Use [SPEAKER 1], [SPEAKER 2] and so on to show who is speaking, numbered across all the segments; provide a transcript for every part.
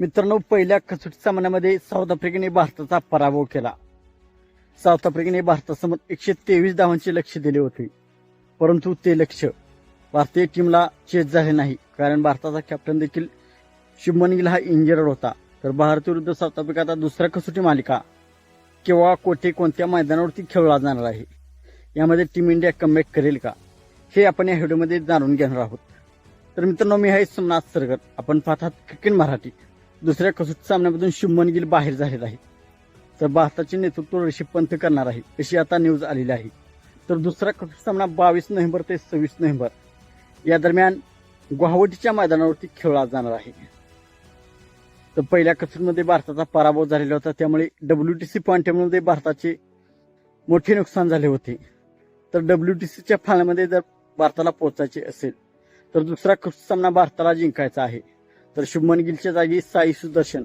[SPEAKER 1] मित्रांनो पहिल्या कसोटी सामन्यामध्ये साऊथ आफ्रिकेने भारताचा पराभव केला. साऊथ आफ्रिकेने भारतासमोर एकशे तेवीस धावांचे लक्ष दिले होते. परंतु ते लक्ष भारतीय टीमला चेस झाले नाही. कारण भारताचा कॅप्टन देखील शुभमन गिल हा इंजर्ड होता. तर भारत विरुद्ध साऊथ आफ्रिका दुसऱ्या कसोटी मालिका किंवा कोठे कोणत्या मैदानावरती खेळला जाणार आहे? यामध्ये टीम इंडिया कमबॅक करेल का? हे आपण या व्हिडिओमध्ये जाणून घेणार आहोत. तर मित्रांनो मी आहे सोमनाथ सरगर आपण पाहतात क्रिकेट मराठी. दुसऱ्या कसोटी सामन्यामधून शुभमन गिल बाहेर झालेला आहे तर भारताचे नेतृत्व ऋषभ पंत करणार आहे अशी आता न्यूज आलेली आहे. तर दुसरा कसोटी सामना बावीस नोव्हेंबर ते सव्वीस नोव्हेंबर. या दरम्यान गुवाहाटीच्या मैदानावरती खेळला जाणार आहे. तर पहिल्या कसोटीमध्ये भारताचा पराभव झालेला होता. त्यामुळे डब्ल्यू टी सी पॉईंटमध्ये भारताचे मोठे नुकसान झाले होते. तर डब्ल्यू टी सीच्या फायनलमध्ये जर भारताला पोहोचायचे असेल तर दुसरा कसोटी सामना भारताला जिंकायचा आहे. तर शुभमन गिलच्या जागी साई सुदर्शन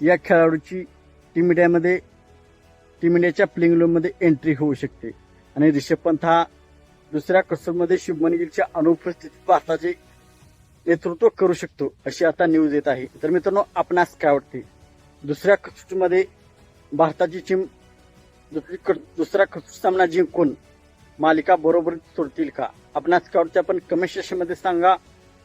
[SPEAKER 1] या खेळाडूची टीम इंडियामध्ये टीम इंडियाच्या प्लेइंगमध्ये एंट्री होऊ शकते. आणि रिषभ पंत हा दुसऱ्या कसोटीमध्ये शुभमन गिलच्या अनुपस्थितीत भारताचे नेतृत्व करू शकतो अशी आता न्यूज येत आहे. तर मित्रांनो आपणास काय वाटते? दुसऱ्या कसोटीमध्ये भारताची टीम दुसरी दुसरा कसोटी सामना जिंकून मालिका बरोबर सोडतील का? आपणास काय वाटते? आपण कमेंट सेक्शनमध्ये सांगा.